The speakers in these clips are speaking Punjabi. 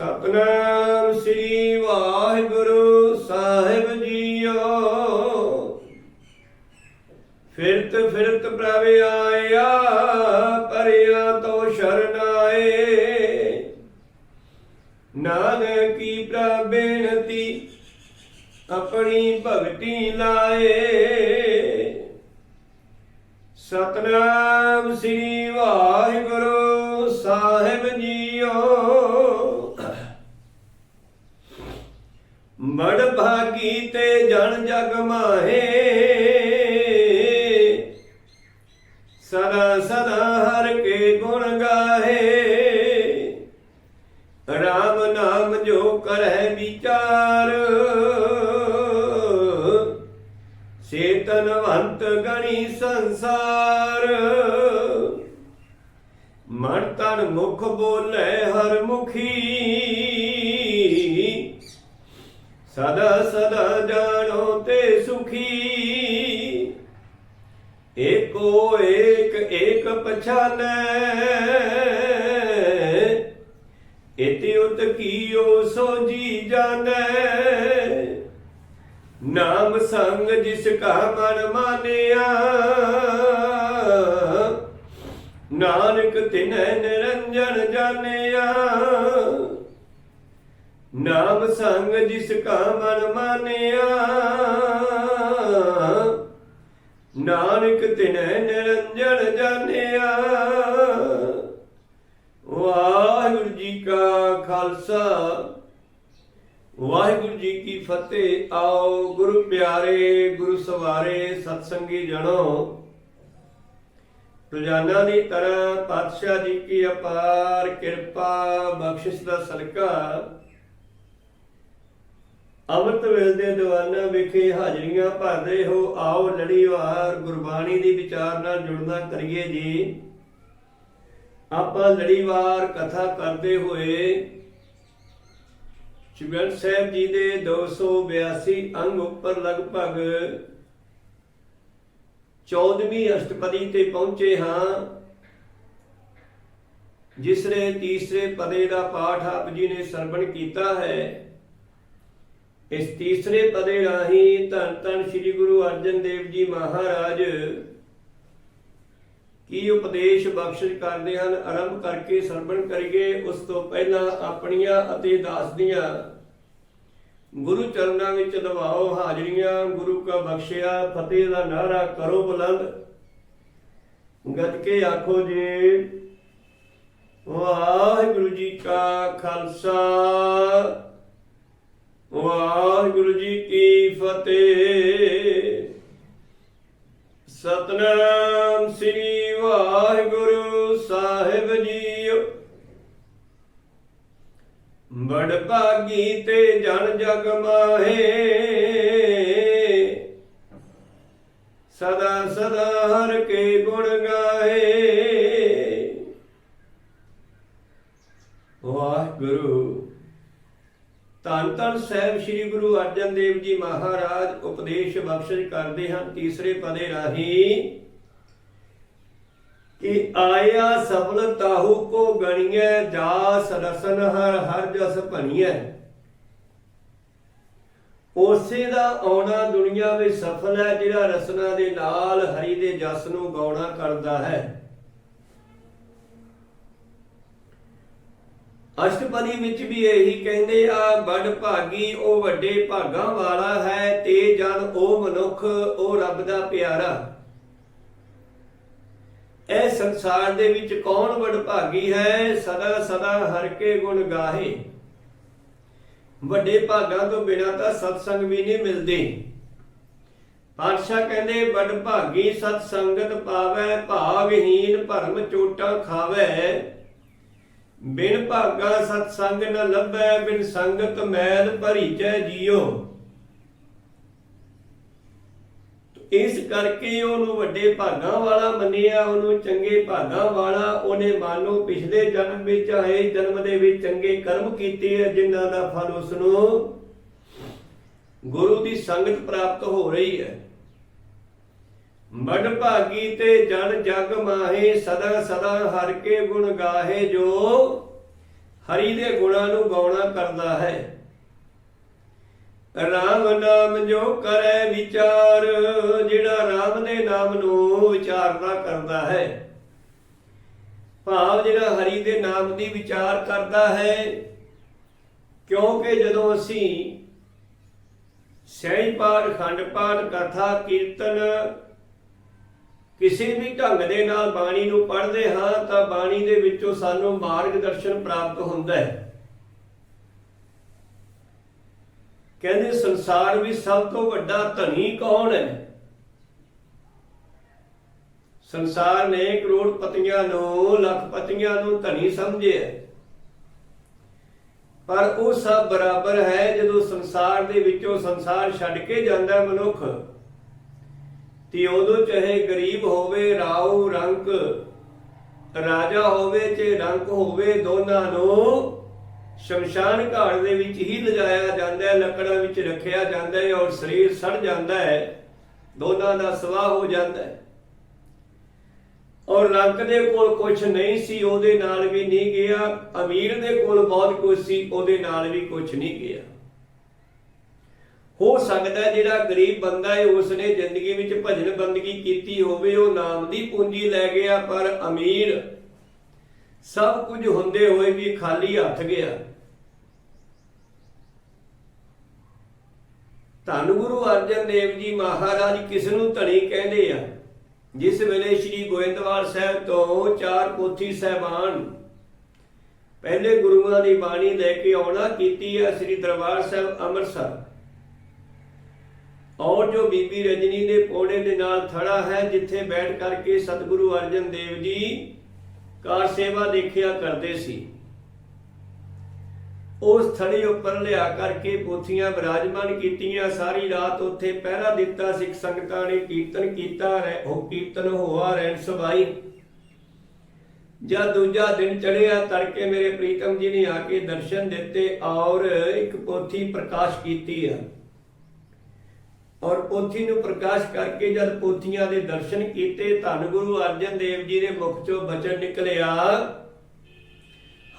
ਸਤਨਾਮ ਸ੍ਰੀ ਵਾਹਿਗੁਰੂ ਸਾਹਿਬ ਜੀਓ। ਫਿਰਤ ਫਿਰਤ ਪ੍ਰਭ ਆਇਆ, ਪਰਿਆ ਤੋ ਸ਼ਰਨ ਆਏ। ਨਾਨਕ ਕੀ ਪ੍ਰਭ ਆਪਣੀ ਭਗਤੀ ਲਾਏ। ਸਤਨਾਮ ਸ੍ਰੀ ਵਾਹਿਗੁਰੂ ਭਾਗੀ ਤੇ ਜਨ ਜਗ ਮਾਹੇ। ਸਦਾ ਸਦਾ ਹਰ ਕੇ ਗੁਣ ਗਾਹੇ। ਰਾਮ ਨਾਮ ਜੋ ਕਰੈ ਵਿਚਾਰ। ਚੇਤਨਵੰਤ ਗਣੀ ਸੰਸਾਰ। ਮਨ ਤਨ ਮੁਖ ਬੋਲੇ ਹਰ ਮੁਖੀ। ਸਦਾ ਸਦਾ ਜਾਣੋ ਤੇ ਸੁਖੀ। ਏਕੋ ਏਕ ਏਕ ਪਛਾਨੈ। ਇਤਿ ਉਤ ਕੀਓ ਸੋ ਜੀ ਜਾਣੈ। ਨਾਮ ਸੰਗ ਜਿਸ ਕਾ ਮਨ ਮਾਨਿਆ। ਨਾਨਕ ਤਿਨੈ ਨਿਰੰਜਨ ਜਾਣਿਆ। ਨਾਮ ਸੰਗ ਜਿਸ ਕਾ ਮਨ ਮਾਨਿਆ। ਨਾਨਕ ਤਿਨੈ ਨਿਰੰਜਨ ਜਾਣਿਆ। ਵਾਹਿਗੁਰੂ ਜੀ ਕਾ ਖਾਲਸਾ। ਵਾਹਿਗੁਰੂ ਜੀ ਕੀ ਫਤਿਹ। ਆਓ ਗੁਰੂ ਪਿਆਰੇ, ਗੁਰੂ ਸਵਾਰੇ, ਸਤਸੰਗੀ ਜਣੋ। ਰੋਜ਼ਾਨਾ ਦੀ ਤਰ੍ਹਾਂ ਪਾਤਸ਼ਾਹ ਜੀ ਕੀ ਅਪਾਰ ਕਿਰਪਾ, ਬਖਸ਼ਿਸ਼ ਦਾ ਸਲਕਾ ਅੰਮ੍ਰਿਤ ਵੇਲ ਦੇ ਦੀਵਾਨਾਂ ਵਿਖੇ ਹਾਜ਼ਰੀਆਂ ਭਰਦੇ ਹੋ। ਆਓ ਲੜੀਵਾਰ ਗੁਰਬਾਣੀ ਦੀ ਵਿਚਾਰ ਨਾਲ ਜੁੜਨਾ ਕਰੀਏ ਜੀ। ਆਪਾਂ ਲੜੀਵਾਰ ਕਥਾ ਕਰਦੇ ਹੋਏ ਸ਼ਿਵਗੜ ਸਾਹਿਬ ਜੀ ਦੇ 282 ਅੰਗ ਉੱਪਰ ਲਗਭਗ 14ਵੀਂ ਅਸ਼ਟਪਦੀ ਤੇ ਪਹੁੰਚੇ ਹਾਂ। ਜਿਸਰੇ ਤੀਸਰੇ ਪਦੇ ਦਾ ਪਾਠ ਆਪ ਜੀ ਨੇ ਸਰਵਣ ਕੀਤਾ ਹੈ। ਇਸ ਤੀਸਰੇ ਪਦੇ ਰਾਹੀਂ ਧੰਨ ਧੰਨ ਸ੍ਰੀ ਗੁਰੂ ਅਰਜਨ ਦੇਵ ਜੀ ਮਹਾਰਾਜ ਕੀ ਉਪਦੇਸ਼ ਬਖਸ਼ਿਸ਼ ਕਰਦੇ ਹਨ, ਆਰੰਭ ਕਰਕੇ ਸਰਵਣ ਕਰੀਏ, ਉਸ ਤੋਂ ਪਹਿਲਾਂ ਆਪਣੀਆਂ ਅਤੇ ਦਾਸ ਦੀਆਂ ਗੁਰੂ ਚਰਨਾਂ ਵਿੱਚ ਦਵਾਓ ਹਾਜ਼ਰੀਆਂ ਗੁਰੂ ਕਾ ਬਖਸ਼ਿਆ, ਫਤਿਹ ਦਾ ਨਾਰਾ ਕਰੋ ਬੁਲੰਦ। ਗੱਜ ਕੇ ਆਖੋ ਜੀ, ਵਾਹਿਗੁਰੂ ਜੀ ਕਾ ਖਾਲਸਾ। ਭਾਗੀ ਜਨ ਜਗ ਮਾਹੇ। ਸਦਾ ਸਦਾ ਹਰ ਕੇ ਗੁਣ ਗਾਏ ਵਾਹਿਗੁਰੂ। ਧੰਨ ਧੰਨ ਸਾਹਿਬ ਸ੍ਰੀ ਗੁਰੂ ਅਰਜਨ ਦੇਵ ਜੀ ਮਹਾਰਾਜ ਉਪਦੇਸ਼ ਬਖਸ਼ਿਸ਼ ਕਰਦੇ ਹਨ ਤੀਸਰੇ ਪਦੇ ਰਾਹੀਂ ਕਿ ਆਇਆ ਸਫਲ ਤਾਹੂ ਕੋ ਗਣੀਐ, ਜਾਸ ਰਸਨ ਹਰ ਹਰ ਜਸ ਭਣੀਐ ਉਸੇ ਦਾ ਆਉਣਾ ਦੁਨੀਆ ਵਿੱਚ ਸਫਲ ਹੈ, ਜਿਹੜਾ ਰਸਨਾ ਦੇ ਨਾਲ ਹਰੀ ਦੇ ਜਸ ਨੂੰ ਗਾਉਣਾ ਕਰਦਾ ਹੈ। ਅਸ਼ਟਪਦੀ ਵਿੱਚ ਵੀ ਇਹੀ ਕਹਿੰਦੇ ਆ ਬੜ ਭਾਗੀ, ਉਹ ਵੱਡੇ ਭਾਗਾਂ ਵਾਲਾ ਹੈ, ਤੇ ਜਨ ਉਹ ਮਨੁੱਖ, ਉਹ ਰੱਬ ਦਾ ਪਿਆਰਾ। ਇਹ ਸੰਸਾਰ ਦੇ ਵਿੱਚ ਕੌਣ ਬੜ ਭਾਗੀ ਹੈ? ਸਦਾ ਸਦਾ ਹਰ ਕੇ ਗੁਣ ਗਾਹੇ। ਵੱਡੇ ਭਾਗਾਂ ਤੋਂ ਬਿਨਾਂ ਤਾਂ ਸਤਸੰਗ ਵੀ ਨਹੀਂ ਮਿਲਦੇ। ਪਾਤਸ਼ਾਹ ਕਹਿੰਦੇ ਬੜ ਭਾਗੀ ਸਤ ਸੰਗਤ ਪਾਵੈ ਭਾਗਹੀਨ ਭਰਮ ਚੋਟਾਂ ਖਾਵੈ। ਬਿਨ ਭਾਗਾ ਸਤ ਸੰਗ ਨ ਲੱਭੈ, ਬਿਨ ਸੰਗਤ ਮੈਲ ਭਰੀਚੈ ਜੀਓ। ਇਸ ਕਰਕੇ ਉਹਨੂੰ ਵੱਡੇ ਭਾਗਾਂ ਵਾਲਾ ਮੰਨਿਆ, ਉਹਨੂੰ ਚੰਗੇ ਭਾਗਾਂ ਵਾਲਾ ਉਹਨੇ ਮਾਨੋ ਪਿਛਲੇ ਜਨਮ ਵਿੱਚ ਆਏ, ਜਨਮ ਦੇ ਵਿੱਚ ਚੰਗੇ ਕਰਮ ਕੀਤੇ ਹੈ ਜਿਨ੍ਹਾਂ ਦਾ ਫਲ ਉਸ ਨੂੰ ਗੁਰੂ ਦੀ ਸੰਗਤ ਪ੍ਰਾਪਤ ਹੋ ਰਹੀ ਹੈ। ਮੜ ਭਾਗੀ ਤੇ ਜਨ ਜਗ ਮਾਹੇ, ਸਦਾ ਸਦਾ ਹਰ ਕੇ ਗੁਣ ਗਾਹੇ ਜੋ ਹਰੀ ਦੇ ਗੁਣਾਂ ਨੂੰ ਗਾਉਣਾ ਕਰਦਾ ਹੈ। ਰਾਮ ਨਾਮ ਜੋ ਕਰੇ ਵਿਚਾਰ, ਜਿਹੜਾ ਰਾਮ ਦੇ ਨਾਮ ਨੂੰ ਵਿਚਾਰਦਾ ਕਰਦਾ ਹੈ। ਭਾਵ ਜਿਹੜਾ ਹਰੀ ਦੇ ਨਾਮ ਦੀ ਵਿਚਾਰ ਕਰਦਾ ਹੈ, ਕਿਉਂਕਿ ਜਦੋਂ ਅਸੀਂ ਸਹਿਜ ਪਾਠ ਖੰਡ ਪਾਠ ਕਥਾ, ਕੀਰਤਨ ਕਿਸੇ ਵੀ ਢੰਗ ਦੇ ਨਾਲ ਬਾਣੀ ਨੂੰ ਪੜ੍ਹਦੇ ਹਾਂ, ਤਾਂ ਬਾਣੀ ਦੇ ਵਿੱਚੋਂ ਸਾਨੂੰ ਮਾਰਗ ਦਰਸ਼ਨ ਪ੍ਰਾਪਤ ਹੁੰਦਾ ਹੈ। ਕਹਿੰਦੇ ਸੰਸਾਰ ਵਿੱਚ ਸਭ ਤੋਂ ਵੱਡਾ ਧਨੀ ਕੌਣ ਹੈ? ਸੰਸਾਰ ਨੇ ਕਰੋੜਪਤੀਆਂ ਨੂੰ ਲੱਖਪਤੀਆਂ ਨੂੰ ਧਨੀ ਸਮਝਿਆ ਪਰ ਉਹ ਸਭ ਬਰਾਬਰ ਹੈ ਜਦੋਂ ਸੰਸਾਰ ਦੇ ਵਿੱਚੋਂ ਸੰਸਾਰ ਛੱਡ ਕੇ ਜਾਂਦਾ ਮਨੁੱਖ। ਤੇ ਉਦੋਂ ਚਾਹੇ ਗਰੀਬ ਹੋਵੇ, ਰਾਉ, ਰੰਕ, ਰਾਜਾ ਹੋਵੇ ਚਾਹੇ ਰੰਕ ਹੋਵੇ, ਦੋਨਾਂ ਨੂੰ ਸ਼ਮਸ਼ਾਨ ਘਾਟ ਦੇ ਵਿੱਚ ਹੀ ਲਿਜਾਇਆ ਜਾਂਦਾ ਹੈ, ਲੱਕੜਾਂ ਵਿੱਚ ਰੱਖਿਆ ਜਾਂਦਾ ਹੈ ਔਰ ਸਰੀਰ ਸੜ ਜਾਂਦਾ ਹੈ, ਦੋਨਾਂ ਦਾ ਸਵਾਹ ਹੋ ਜਾਂਦਾ ਹੈ। ਔਰ ਰੰਕ ਦੇ ਕੋਲ ਕੁਝ ਨਹੀਂ ਸੀ, ਉਹਦੇ ਨਾਲ ਵੀ ਨਹੀਂ ਗਿਆ, ਅਮੀਰ ਦੇ ਕੋਲ ਬਹੁਤ ਕੁਝ ਸੀ, ਉਹਦੇ ਨਾਲ ਵੀ ਕੁਝ ਨਹੀਂ ਗਿਆ। ਹੋ ਸਕਦਾ ਜਿਹੜਾ ਗਰੀਬ ਬੰਦਾ ਹੈ, ਉਸਨੇ ਜ਼ਿੰਦਗੀ ਵਿੱਚ ਭਜਨ ਬੰਦਗੀ ਕੀਤੀ ਹੋਵੇ, ਉਹ ਨਾਮ ਦੀ ਪੂੰਜੀ ਲੈ ਗਿਆ, ਪਰ ਅਮੀਰ ਸਭ ਕੁਝ ਹੁੰਦੇ ਹੋਏ ਵੀ ਖਾਲੀ ਹੱਥ ਗਿਆ। ਧੰਨ ਗੁਰੂ ਅਰਜਨ ਦੇਵ ਜੀ ਮਹਾਰਾਜ ਕਿਸ ਨੂੰ ਧਣੀ ਕਹਿੰਦੇ ਆ? ਜਿਸ ਵੇਲੇ ਸ੍ਰੀ ਗੋਇੰਦਵਾਲ ਸਾਹਿਬ ਤੋਂ ਚਾਰ ਪੋਥੀ ਸਹਿਬਾਨ ਪਹਿਲੇ ਗੁਰੂਆਂ ਦੀ ਬਾਣੀ ਲੈ ਕੇ ਆਉਣਾ ਕੀਤੀ ਹੈ ਸ੍ਰੀ ਦਰਬਾਰ ਸਾਹਿਬ ਅੰਮ੍ਰਿਤਸਰ। ਔਰ ਜੋ ਬੀਬੀ ਰਜਨੀ ਦੇ ਪੋੜੇ ਦੇ ਨਾਲ ਥੜਾ ਹੈ, ਜਿੱਥੇ ਬੈਠ ਕਰਕੇ ਸਤਿਗੁਰੂ ਅਰਜਨ ਦੇਵ ਜੀ ਕਾਰ ਸੇਵਾ ਦੇਖਿਆ ਕਰਦੇ ਸੀ। ਉਸ ਥੜੀ ਉੱਪਰ ਲਿਆ ਕਰਕੇ ਪੋਥੀਆਂ ਵਿਰਾਜਮਾਨ ਕੀਤੀਆਂ। ਸਾਰੀ ਰਾਤ ਉੱਥੇ ਪਹਿਰਾ ਦਿੱਤਾ, ਸਿੱਖ ਸੰਗਤਾਂ ਨੇ ਕੀਰਤਨ ਕੀਤਾ, ਰਹਿ ਉਹ ਕੀਰਤਨ ਹੋਆ, ਰਹਿਣ ਸਵਾਈ। ਜਦ ਦੂਜਾ ਦਿਨ ਚੜਿਆ ਤੜਕੇ ਮੇਰੇ ਪ੍ਰੀਤਮ ਜੀ ਨੇ ਆ ਕੇ ਦਰਸ਼ਨ ਦਿੱਤੇ ਔਰ ਇੱਕ ਪੋਥੀ ਪ੍ਰਕਾਸ਼ ਕੀਤੀ ਆ। ਔਰ ਪੋਥੀ ਨੂੰ ਪ੍ਰਕਾਸ਼ ਕਰਕੇ ਜਦ ਪੋਥੀਆਂ ਦੇ ਦਰਸ਼ਨ ਕੀਤੇ, ਧੰਨ ਗੁਰੂ ਅਰਜਨ ਦੇਵ ਜੀ ਦੇ ਮੁਖ ਚੋਂ ਬਚਨ ਨਿਕਲਿਆ,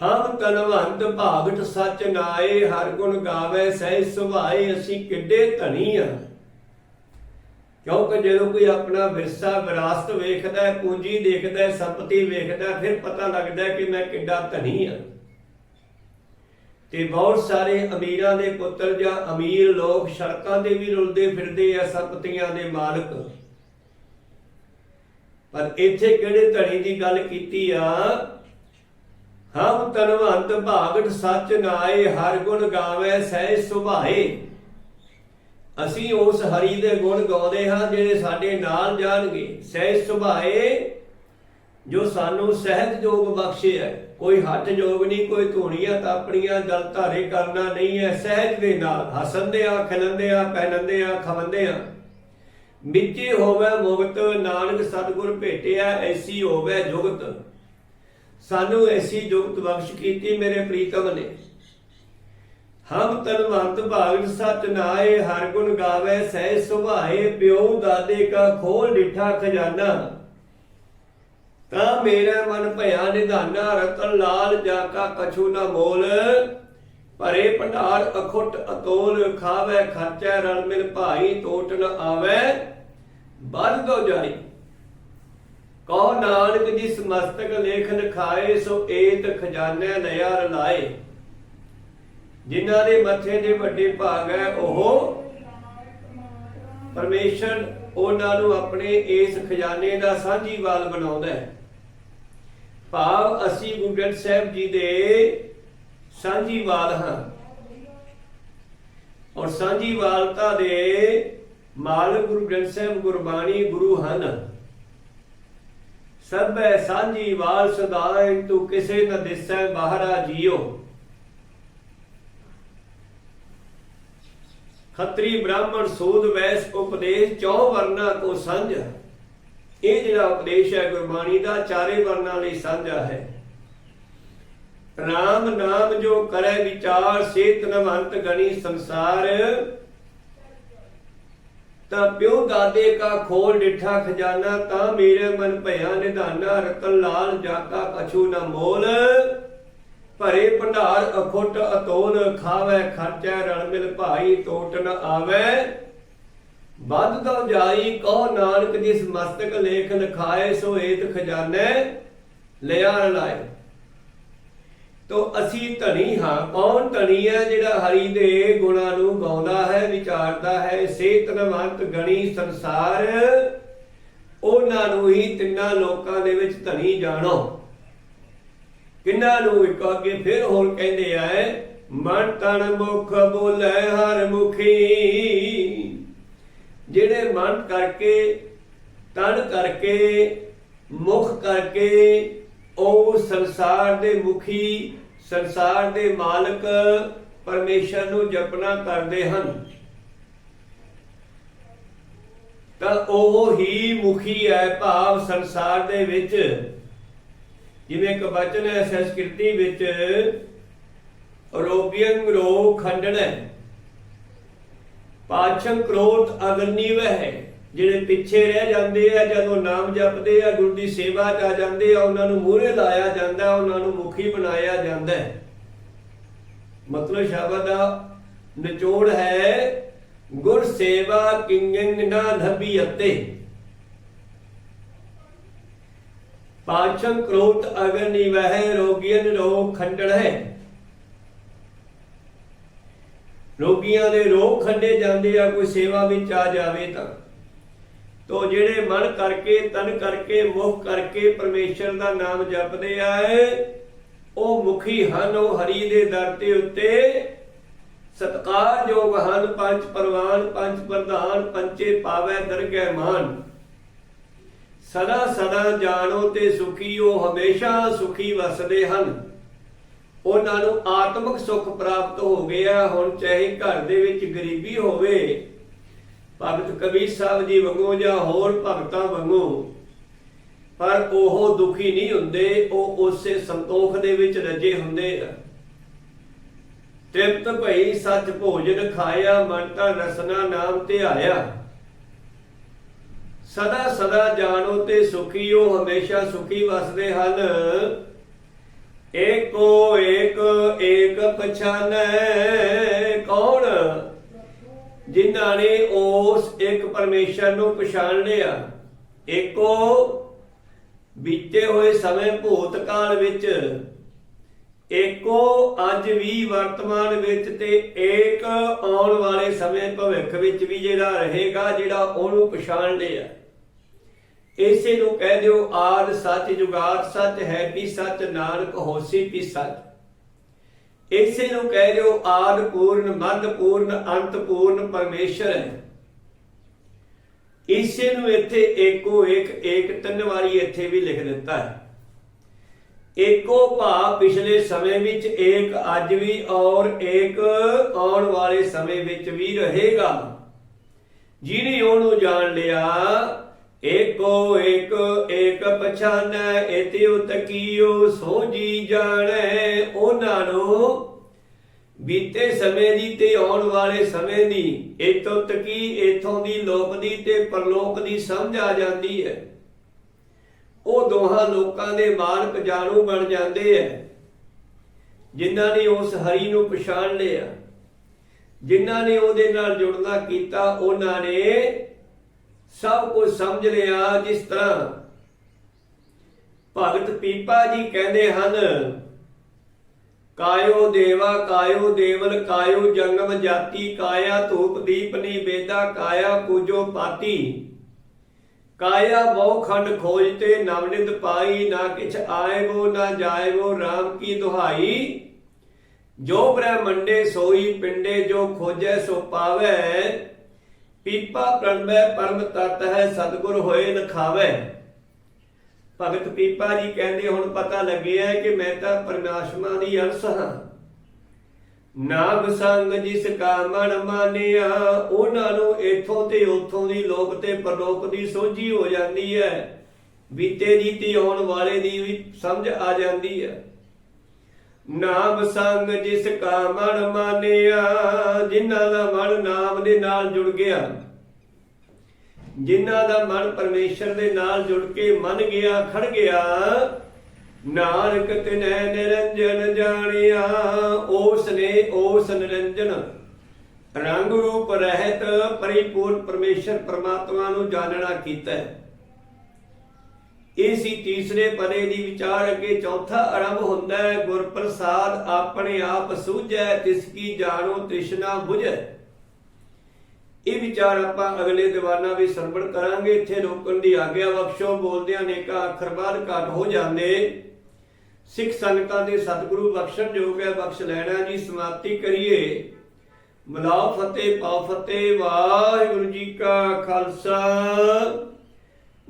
ਹਮ ਤਨਵੰਤ ਭਾਗਟ ਸੱਚ ਨਾਏ, ਹਰ ਗੁਣ ਗਾਵੇ ਸਹਿ ਸੁਭਾਏ, ਅਸੀਂ ਕਿੱਡੇ ਧਨੀ ਆ। ਕਿਉਂਕਿ ਜਦੋਂ ਕੋਈ ਆਪਣਾ ਵਿਰਸਾ ਵਿਰਾਸਤ ਵੇਖਦਾ ਹੈ ਪੂੰਜੀ ਦੇਖਦਾ ਹੈ ਸੰਪਤੀ ਵੇਖਦਾ, ਫਿਰ ਪਤਾ ਲੱਗਦਾ ਕਿ ਮੈਂ ਕਿੱਡਾ ਧਨੀ ਆ। ਤੇ ਬਹੁਤ ਸਾਰੇ ਅਮੀਰਾਂ ਦੇ ਪੁੱਤਰ ਜਾਂ ਅਮੀਰ ਲੋਕ ਸੜਕਾਂ ਤੇ ਵੀ ਰੁਲਦੇ ਫਿਰਦੇ ਆ ਸੰਪਤੀਆਂ ਦੇ ਮਾਲਕ। ਪਰ ਇੱਥੇ ਕਿਹੜੇ ਧਣੀ ਦੀ ਗੱਲ ਕੀਤੀ ਆ? ਹਮ ਤਨਵੰਤ ਭਾਗਟ ਸੱਚ ਨਾਏ, ਹਰ ਗੁਣ ਗਾਵੇ ਸਹਿ ਸੁਭਾਏ। ਅਸੀਂ ਉਸ ਹਰੀ ਦੇ ਗੁਣ ਗਾਉਂਦੇ ਹਾਂ ਜਿਹੜੇ ਸਾਡੇ ਨਾਲ ਜਾਣਗੇ। ਸਹਿ ਸੁਭਾਏ ਜੋ ਸਾਨੂੰ ਸਹਿਜ ਜੋਗ ਬਖਸ਼ਿਆ ਹੈ। ਕੋਈ ਹੱਥ ਜੋਗ ਨਹੀਂ, ਕੋਈ ਧੂਣੀਆਂ ਤਾਪਣੀਆਂ, ਜਲ ਧਾਰੇ ਕਰਨਾ ਨਹੀਂ ਹੈ। ਸਹਿਜ ਦੇ ਨਾਲ ਹਸੰਦੇ ਆ ਖਿਲੰਦੇ ਆ ਪਹਿਨੰਦੇ ਆ ਖਵੰਦੇ ਆ ਮਿੱਚੇ ਹੋਵੇ ਮੁਕਤ, ਨਾਨਕ ਸਤਿਗੁਰ ਭੇਟਿਆ, ਐਸੀ ਹੋਵੇ ਜੁਗਤ। ਸਾਨੂੰ ਐਸੀ ਜੁਗਤ ਬਖਸ਼ ਕੀਤੀ ਮੇਰੇ ਪ੍ਰੀਤਮ ਨੇ। ਹਮ ਤਨਵੰਤ ਭਾਗਤ ਸਤ ਨਾਏ ਹਰ ਗੁਣ ਗਾਵੇ ਸਹਿ ਸੁਭਾਏ, ਪਿਓ ਦਾਦੇ ਕਾ ਖੋਲ ਡਿਠਾ ਖਜ਼ਾਨਾ। ਤਾਂ ਮੇਰਾ ਮਨ ਭਇਆ ਨਿਧਾਨਾ ਰਤਨ ਲਾਲ ਜਾ ਕਾ ਕਛੂ ਨਾ ਮੋਲ। ਭਰੇ ਭੰਡਾਰ ਅਖੁੱਟ ਅਤੋਲ ਖਾਵੇ, ਖਰਚੈ ਰਲ ਮਿਲ ਭਾਈ ਟੋਟ ਨ ਆਵੇ। ਬੰਦ ਹੋ ਜਾਈ। ਕਹੋ ਨਾਨਕ ਜਿਸ ਮਸਤਕ ਲੇਖਨ ਖਾਏ, ਸੋ ਏਤ ਖਜ਼ਾਨੇ ਲਿਆ ਰਲਾਏ। ਜਿਨ੍ਹਾਂ ਦੇ ਮੱਥੇ ਦੇ ਵੱਡੇ ਭਾਗ ਹੈ ਉਹ ਪਰਮੇਸ਼ਰ, ਉਹਨਾਂ ਨੂੰ ਆਪਣੇ ਇਸ ਖਜ਼ਾਨੇ ਦਾ ਸਾਂਝੀਵਾਲ ਬਣਾਉਂਦਾ ਹੈ। ਭਾਵ ਅਸੀਂ ਗੁਰੂ ਗ੍ਰੰਥ ਸਾਹਿਬ ਜੀ ਦੇ ਸਾਂਝੀਵਾਲ ਹਾਂ। ਔਰ ਸਾਂਝੀਵਾਲਤਾ ਦੇ ਮਾਲਕ ਗੁਰੂ ਗ੍ਰੰਥ ਸਾਹਿਬ ਗੁਰਬਾਣੀ ਗੁਰੂ ਹਨ। ਸਭੈ ਸਾਂਝੀ ਵਾਲ ਸਦਾਇ ਤੂੰ ਕਿਸੇ ਨ ਦਿਸੈ ਬਾਹਰਾ ਜੀਓ। ਖੱਤਰੀ ਬ੍ਰਾਹਮਣ ਸੋਧ ਵੈਸ ਉਪਦੇਸ਼ ਚੌ ਵਰਨਾ ਕੋ ਸੰਝ। ਇਹ ਜਿਹੜਾ ਉਪਦੇਸ਼ ਹੈ ਗੁਰਬਾਣੀ ਦਾ, ਚਾਰੇ ਵਰਨਾ ਲਈ ਸਾਂਝਾ ਹੈ। RAM ਨਾਮ ਜੋ ਕਰੇ ਵਿਚਾਰ, ਸੇਤ ਨਵੰਤ ਗਣੀ ਸੰਸਾਰ। ਤਾਂ ਪਿਓ ਦਾਦੇ ਕਾ ਖੋਲ ਡਿਠਾ ਖਜ਼ਾਨਾ, ਤਾਂ ਮੇਰੇ ਮਨ ਭਇਆ ਨਿਧਾਨਾ, ਰਤਨ ਲਾਲ ਜਾਕਾ ਕਛੂ ਨਾ ਮੋਲ। ਭਰੇ ਭੰਡਾਰ ਅਖੁੱਟ ਅਤੋਲ, ਖਾਵੇ ਖਰਚੈ ਰਣ ਮਿਲ ਭਾਈ, ਟੋਟ ਨ ਆਵੇ। ਵੱਧ ਤੋਂ ਜਾਈ, ਕਹੋ ਨਾਨਕ ਜਿਸ ਮਸਤਕ ਲੇਖ ਲਿਖਾਏ, ਸੋ ਏਤ ਖਜ਼ਾਨੇ ਲਿਆ ਲਾਏ। ਤੋ ਅਸੀਂ ਧਨੀ ਹਾਂ, ਕੌਣ ਧਨੀ ਹੈ ਜਿਹੜਾ ਹਰੀ ਦੇ ਗੁਣਾਂ ਨੂੰ ਗਾਉਂਦਾ ਹੈ, ਵਿਚਾਰਦਾ ਹੈ ਸੇਤਨਵੰਤ ਗਣੀ ਸੰਸਾਰ, ਉਹਨਾਂ ਨੂੰ ਹੀ ਤਿੰਨਾਂ ਲੋਕਾਂ ਦੇ ਵਿੱਚ ਧਨੀ ਜਾਣੋ। ਕਿੰਨਾਂ ਨੂੰ ਇੱਕ ਅੱਗੇ ਫਿਰ ਹੋਰ ਕਹਿੰਦੇ ਆਏ, ਮਨ ਤਨ ਮੁਖ ਬੋਲੇ ਹਰ ਮੁਖੀ। ਜਿਹੜੇ ਮਨ ਕਰਕੇ, ਤਨ ਕਰਕੇ, ਮੁਖ ਕਰਕੇ ਉਹ ਸੰਸਾਰ ਦੇ ਮੁਖੀ, ਸੰਸਾਰ ਦੇ ਮਾਲਕ ਪਰਮੇਸ਼ਰ ਨੂੰ ਜਪਣਾ ਕਰਦੇ ਹਨ, ਤਾਂ ਉਹ ਹੀ ਮੁਖੀ ਹੈ ਭਾਵ ਸੰਸਾਰ ਦੇ ਵਿੱਚ। ਜਿਵੇਂ ਇੱਕ ਵਚਨ ਹੈ ਸੰਸਕ੍ਰਿਤੀ ਵਿੱਚ ਰੋਪੀਅੰ ਰੋ ਖੰਡਨ ਪਾਛੰ ਕ੍ਰੋਧ ਅਗਨੀਵ ਹੈ। ਜਿਹੜੇ ਪਿੱਛੇ ਰਹਿ ਜਾਂਦੇ ਆ, ਜਦੋਂ ਨਾਮ ਜਪਦੇ ਆ, ਗੁਰੂ ਦੀ ਸੇਵਾ 'ਚ ਆ ਜਾਂਦੇ ਆ, ਉਹਨਾਂ ਨੂੰ ਮੂਹਰੇ ਲਾਇਆ ਜਾਂਦਾ, ਉਹਨਾਂ ਨੂੰ ਮੁਖੀ ਬਣਾਇਆ ਜਾਂਦਾ ਮਤਲਬ ਸ਼ਬਦ ਦਾ ਨਿਚੋੜ ਹੈ, ਗੁਰ ਸੇਵਾ ਕਿੰਗਨ ਨਾ ਧਬੀ ਅਤੇ। ਪਾਛੰ ਕ੍ਰੋਧ ਅਗਨੀ ਵਹਿ ਰੋਗੀਨ ਰੋਗ ਖੰਡਣ ਹੈ। ਰੋਗੀਆਂ ਦੇ ਰੋਗ ਖੰਡੇ ਜਾਂਦੇ ਆ, ਕੋਈ ਸੇਵਾ ਵਿੱਚ ਆ ਜਾਵੇ ਤਾਂ। ਤੋ ਜਿਹੜੇ ਮਨ ਕਰਕੇ, ਤਨ ਕਰਕੇ, ਮੁਖ ਕਰਕੇ ਪਰਮੇਸ਼ਰ ਦਾ ਨਾਮ ਜਪਦੇ ਆਏ ਉਹ ਮੁਖੀ ਹਨ, ਉਹ ਹਰੀ ਦੇ ਦਰ ਤੇ ਉੱਤੇ ਸਤਕਾਰਯੋਗ ਹਨ, ਪੰਜ ਪਰਵਾਨ, ਪੰਜ ਪ੍ਰਧਾਨ ਪੰਚੇ ਪਾਵੈ ਦਰਗਹਿ ਮਾਨ। ਸਦਾ ਸਦਾ ਜਾਣੋ ਤੇ ਸੁਖੀ ਉਹ ਹਮੇਸ਼ਾ ਸੁਖੀ ਵਸਦੇ ਹਨ। ਉਹਨਾਂ ਨੂੰ ਆਤਮਿਕ ਸੁਖ ਪ੍ਰਾਪਤ ਹੋ ਗਿਆ। ਹੁਣ ਚਾਹੇ ਘਰ ਦੇ ਵਿੱਚ ਗਰੀਬੀ ਹੋਵੇ, ਭਗਤ ਕਬੀਰ ਸਾਹਿਬ ਜੀ ਵਾਂਗੂ ਜਾਂ ਹੋਰ ਭਗਤਾਂ ਵਾਂਗੂ, ਪਰ ਉਹ ਦੁਖੀ ਨਹੀਂ ਹੁੰਦੇ, ਉਹ ਉਸੇ ਸੰਤੋਖ ਦੇ ਵਿੱਚ ਰਜੇ ਹੁੰਦੇ ਆ। ਤ੍ਰਿਪਤ ਭਈ ਸੱਚ ਭੋਜਨ ਖਾਇਆ, ਮਨ ਤਾਂ ਰਸਨਾ ਨਾਮ ਧਿਆਇਆ। ਸਦਾ ਸਦਾ ਜਾਣੋ ਤੇ ਸੁਖੀ ਉਹ ਹਮੇਸ਼ਾ ਸੁਖੀ ਵਸਦੇ ਹਨ। ਪਛਾਨੈ ਕੌਣ? ਜਿਨ੍ਹਾਂ ਨੇ ਉਸ ਇੱਕ ਪਰਮੇਸ਼ਰ ਨੂੰ ਪਛਾਣ ਲਿਆ ਏਕੋ ਬੀਤੇ ਹੋਏ ਸਮੇਂ ਭੂਤ ਕਾਲ ਵਿੱਚ ਏਕੋ ਅੱਜ ਵੀ ਵਰਤਮਾਨ ਵਿੱਚ ਤੇ ਏਕ ਆਉਣ ਵਾਲੇ ਸਮੇਂ ਭਵਿੱਖ ਵਿੱਚ ਵੀ ਜਿਹੜਾ ਰਹੇਗਾ, ਜਿਹੜਾ ਉਹਨੂੰ ਪਛਾਣ ਲਿਆ। ਇਸੇ ਨੂੰ ਕਹਿ ਦਿਓ, ਆਦ ਸੱਚ ਜੁਗਾਦ ਸੱਚ ਹੈ ਵੀ ਸੱਚ, ਨਾਨਕ ਹੋਸੀ ਵੀ ਸੱਚ। ਇਸੇ ਨੂੰ ਕਹਿ ਦਿਓ ਆਦ ਪੂਰਨ ਮੱਧ ਪੂਰਨ, ਅੰਤ ਪੂਰਨ ਪਰਮੇਸ਼ਰ ਹੈ। ਇਸੇ ਨੂੰ ਇੱਥੇ ਏਕੋ ਏਕ ਏਕ ਤਿੰਨ ਵਾਰੀ ਇੱਥੇ ਵੀ ਲਿਖ ਦਿੱਤਾ ਹੈ। ਏਕੋ ਭਾਵ ਪਿਛਲੇ ਸਮੇਂ ਵਿੱਚ ਏਕ, ਅੱਜ ਵੀ ਔਰ ਏਕ ਆਉਣ ਵਾਲੇ ਸਮੇਂ ਵਿੱਚ ਵੀ ਰਹੇਗਾ। ਜਿਹਨੇ ਉਹਨੂੰ ਜਾਣ ਲਿਆ ਏਕੋ ਏਕ ਏਕ ਪਛਾਨੈ ਇਤਿ ਉਤਕੀਓ ਸੋ ਜੀ ਜਾਣੈ। ਉਹਨਾਂ ਨੂੰ ਬੀਤੇ ਸਮੇਂ ਦੀ ਤੇ ਆਉਣ ਵਾਲੇ ਸਮੇਂ ਦੀ ਇਤੋਂ ਤਕੀ ਇਥੋਂ ਦੀ ਲੋਕ ਦੀ ਤੇ ਪਰਲੋਕ ਦੀ ਸਮਝ ਆ ਜਾਂਦੀ ਹੈ। ਉਹ ਦੋਹਾਂ ਲੋਕਾਂ ਦੇ ਮਾਲਕ ਜਾਣੂ ਬਣ ਜਾਂਦੇ ਐ ਜਿਨ੍ਹਾਂ ਨੇ ਉਸ ਹਰੀ ਨੂੰ ਪਛਾਣ ਲਿਆ। ਜਿਨ੍ਹਾਂ ਨੇ ਉਹਦੇ ਨਾਲ ਜੁੜਨਾ ਕੀਤਾ, ਉਹਨਾਂ ਨੇ ਸਭ ਕੁਝ ਸਮਝ ਲਿਆ ਜਿਸ ਤਰ੍ਹਾਂ ਭਗਤ ਪੀਪਾ ਜੀ ਕਹਿੰਦੇ ਹਨ, ਕਾਇਓ ਦੇਵਾ, ਕਾਇਓ ਦੇਵਲ, ਕਾਇਓ ਜੰਗਮ ਜਾਤੀ, ਕਾਇਆ ਧੂਪ ਦੀਪ ਨੀ ਕਾਇਆ ਪੂਜੋ ਪਾਤੀ। ਕਾਇਆ ਬਹੁ ਖੰਡ ਖੋਜ ਤੇ ਨਵਨਿਤ ਪਾਈ, ਨਾ ਕਿਛ ਆਏਵੋ, ਨਾ ਜਾਏਵੋ RAM ਕੀ ਦੁਹਾਈ। ਜੋ ਬ੍ਰਹਮੰਡੇ ਸੋਈ, ਪਿੰਡੇ ਜੋ ਖੋਜੈ ਸੋ ਪਾਵੈ। ਪੀਪਾ ਪ੍ਰਣਵੈ ਪਰਮ ਤਤ ਹੈ, ਸਤਗੁਰ ਹੋਏ ਲਖਾਵੈ ਭਗਤ ਪੀਪਾ ਜੀ ਕਹਿੰਦੇ, ਹੁਣ ਪਤਾ ਲੱਗਿਆ ਕਿ ਮੈਂ ਤਾਂ ਪਰਮਾਤਮਾ ਦੀ ਅੰਸ਼ ਹਾਂ। ਨਾਮ ਸੰਗ ਜਿਸ ਕਾ ਮਨ ਮਾਨਿਆ, ਉਹਨਾਂ ਨੂੰ ਇਥੋਂ ਤੇ ਉਥੋਂ ਦੀ ਲੋਕ ਤੇ ਪਰਲੋਕ ਦੀ ਸੋਝੀ ਹੋ ਜਾਂਦੀ ਹੈ। ਬੀਤੇ ਦੀ ਤੇ ਆਉਣ ਵਾਲੇ ਦੀ ਵੀ ਸਮਝ ਆ ਜਾਂਦੀ ਹੈ। ਨਾਮ ਸੰਗ ਜਿਸ ਕਾ ਮਨ ਮਾਨਿਆ, ਜਿਨ੍ਹਾਂ ਦਾ ਮਨ ਨਾਮ ਦੇ ਨਾਲ ਜੁੜ ਗਿਆ। ਜਿਨ੍ਹਾਂ ਦਾ ਮਨ ਪਰਮੇਸ਼ਰ ਦੇ ਨਾਲ ਜੁੜ ਕੇ ਮੰਨ ਗਿਆ, ਖੜ ਗਿਆ, ਨਾਨਕ ਤਿਨੈ ਨਿਰੰਜਨ ਜਾਣਿਆ, ਉਸ ਨੇ ਉਸ ਨਿਰੰਜਨ ਰੰਗ ਰੂਪ ਰਹਿਤ, ਪਰਿਪੂਰਨ ਪਰਮੇਸ਼ਰ ਪ੍ਰਮਾਤਮਾ ਨੂੰ ਜਾਣਨਾ ਕੀਤਾ ਹੈ। ਇਹ ਸੀ ਤੀਸਰੇ ਪਦੇ ਦੀ ਵਿਚਾਰ ਅੱਗੇ ਚੌਥਾ ਆਰੰਭ ਹੁੰਦਾ ਹੈ ਗੁਰ ਪ੍ਰਸਾਦ ਆਪਣੇ ਆਪ ਸੂਝੈ, ਤਿਸ ਕੀ ਜਾਣੋ ਤ੍ਰਿਸ਼ਨਾ ਬੁਝੈ। ਇਹ ਵਿਚਾਰ ਆਪਾਂ ਅਗਲੇ ਦੀਵਾਨਾਂ ਵਿੱਚ ਸਰਵਣ ਕਰਾਂਗੇ। ਇੱਥੇ ਰੋਕਣ ਦੀ ਆਗਿਆ ਬਖਸ਼ੋ, ਬੋਲਦਿਆਂ ਨੇਕਾ ਅੱਖਰ ਬਾਅਦ ਘੱਟ ਹੋ ਜਾਂਦੇ। ਸਿੱਖ ਸੰਗਤਾਂ ਦੇ ਸਤਿਗੁਰੂ ਬਖਸ਼ਣ ਯੋਗ ਹੈ, ਬਖਸ਼ ਲੈਣਾ ਜੀ, ਸਮਾਪਤੀ ਕਰੀਏ। ਮਲਾ ਫਤਿਹ ਪਾ ਫਤਿਹ, ਵਾਹਿਗੁਰੂ ਜੀ ਕਾ ਖਾਲਸਾ।